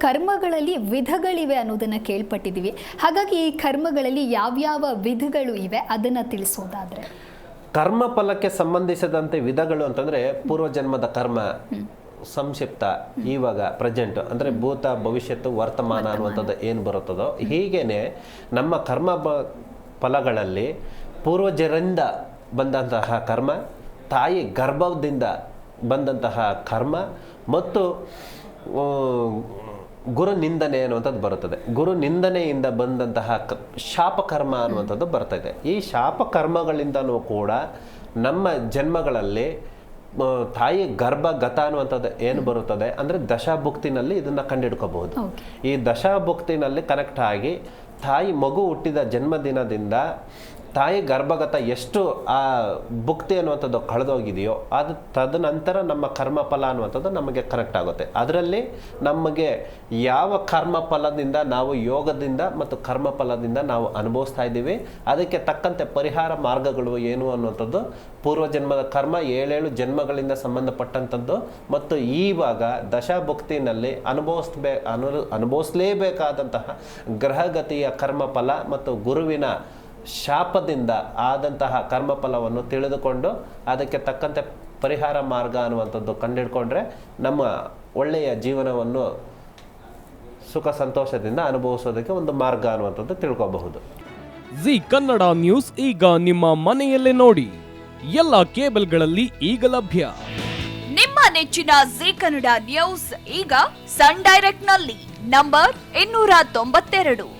ಕರ್ಮಗಳಲ್ಲಿ ವಿಧಗಳಿವೆ ಅನ್ನೋದನ್ನು ಕೇಳ್ಪಟ್ಟಿದ್ದೀವಿ. ಹಾಗಾಗಿ ಈ ಕರ್ಮಗಳಲ್ಲಿ ಯಾವ್ಯಾವ ವಿಧಗಳು ಇವೆ ಅದನ್ನು ತಿಳಿಸೋದಾದ್ರೆ? ಕರ್ಮ ಫಲಕ್ಕೆ ಸಂಬಂಧಿಸಿದಂತೆ ವಿಧಗಳು ಅಂತಂದ್ರೆ ಪೂರ್ವಜನ್ಮದ ಕರ್ಮ ಸಂಕ್ಷಿಪ್ತ ಇವಾಗ ಪ್ರೆಸೆಂಟ್ ಅಂದ್ರೆ ಭೂತ ಭವಿಷ್ಯತ್ತು ವರ್ತಮಾನ ಅನ್ನುವಂಥದ್ದು ಏನು ಬರುತ್ತದೋ. ಹೀಗೇನೆ ನಮ್ಮ ಕರ್ಮ ಬ- ಫಲಗಳಲ್ಲಿ ಪೂರ್ವಜರಿಂದ ಬಂದಂತಹ ಕರ್ಮ ತಾಯಿ ಗರ್ಭದಿಂದ ಬಂದಂತಹ ಕರ್ಮ ಮತ್ತು ಗುರು ನಿಂದನೆ ಅನ್ನುವಂಥದ್ದು ಬರುತ್ತದೆ. ಗುರು ನಿಂದನೆಯಿಂದ ಬಂದಂತಹ ಕ ಶಾಪಕರ್ಮ ಅನ್ನುವಂಥದ್ದು ಬರ್ತದೆ ಈ ಶಾಪಕರ್ಮಗಳಿಂದನೂ ಕೂಡ ನಮ್ಮ ಜನ್ಮಗಳಲ್ಲಿ ತಾಯಿ ತಾಯಿ ಗರ್ಭಗತ ಅನ್ನುವಂಥದ್ದು ಏನು ಬರುತ್ತದೆ ಅಂದರೆ ದಶಾಭುಕ್ತಿನಲ್ಲಿ ಇದನ್ನು ಕಂಡಿಡ್ಕೋಬಹುದು. ಈ ದಶಾಭುಕ್ತಿನಲ್ಲಿ ಕನೆಕ್ಟ್ ಆಗಿ ತಾಯಿ ಮಗು ಹುಟ್ಟಿದ ಜನ್ಮದಿನದಿಂದ ತಾಯಿ ಗರ್ಭಗತ ಎಷ್ಟು ಆ ಭುಕ್ತಿ ಅನ್ನುವಂಥದ್ದು ಕಳೆದೋಗಿದೆಯೋ ಅದು ತದನಂತರ ನಮ್ಮ ಕರ್ಮಫಲ ಅನ್ನುವಂಥದ್ದು ನಮಗೆ ಕರೆಕ್ಟ್ ಆಗುತ್ತೆ. ಅದರಲ್ಲಿ ನಮಗೆ ಯಾವ ಕರ್ಮಫಲದಿಂದ ನಾವು ಯೋಗದಿಂದ ಮತ್ತು ಕರ್ಮಫಲದಿಂದ ನಾವು ಅನುಭವಿಸ್ತಾ ಇದ್ದೀವಿ, ಅದಕ್ಕೆ ತಕ್ಕಂತೆ ಪರಿಹಾರ ಮಾರ್ಗಗಳು ಏನು ಅನ್ನುವಂಥದ್ದು, ಪೂರ್ವಜನ್ಮದ ಕರ್ಮ, ಏಳೇಳು ಜನ್ಮಗಳಿಂದ ಸಂಬಂಧಪಟ್ಟಂಥದ್ದು ಮತ್ತು ಈವಾಗ ದಶಾಭುಕ್ತಿನಲ್ಲಿ ಅನುಭವಿಸ್ಬೇ, ಅನು, ಅನುಭವಿಸಲೇಬೇಕಾದಂತಹ ಗ್ರಹಗತಿಯ ಕರ್ಮಫಲ ಮತ್ತು ಗುರುವಿನ ಶಾಪದಿಂದ ಆದಂತಹ ಕರ್ಮಫಲವನ್ನು ತಿಳಿದುಕೊಂಡು ಅದಕ್ಕೆ ತಕ್ಕಂತೆ ಪರಿಹಾರ ಮಾರ್ಗ ಅನ್ನುವಂಥದ್ದು ಕಂಡಿಡ್ಕೊಂಡ್ರೆ ನಮ್ಮ ಒಳ್ಳೆಯ ಜೀವನವನ್ನು ಸುಖ ಸಂತೋಷದಿಂದ ಅನುಭವಿಸೋದಕ್ಕೆ ಒಂದು ಮಾರ್ಗ ಅನ್ನುವಂಥದ್ದು ತಿಳ್ಕೋಬಹುದು. ಜಿ ಕನ್ನಡ ನ್ಯೂಸ್ ಈಗ ನಿಮ್ಮ ಮನೆಯಲ್ಲೇ ನೋಡಿ. ಎಲ್ಲ ಕೇಬಲ್ಗಳಲ್ಲಿ ಈಗ ಲಭ್ಯ. ನಿಮ್ಮ ನೆಚ್ಚಿನ ಜಿ ಕನ್ನಡ ನ್ಯೂಸ್ ಈಗ ಸನ್ ಡೈರೆಕ್ಟ್ನಲ್ಲಿ ನಂಬರ್ ಇನ್ನೂರ ತೊಂಬತ್ತೆರಡು.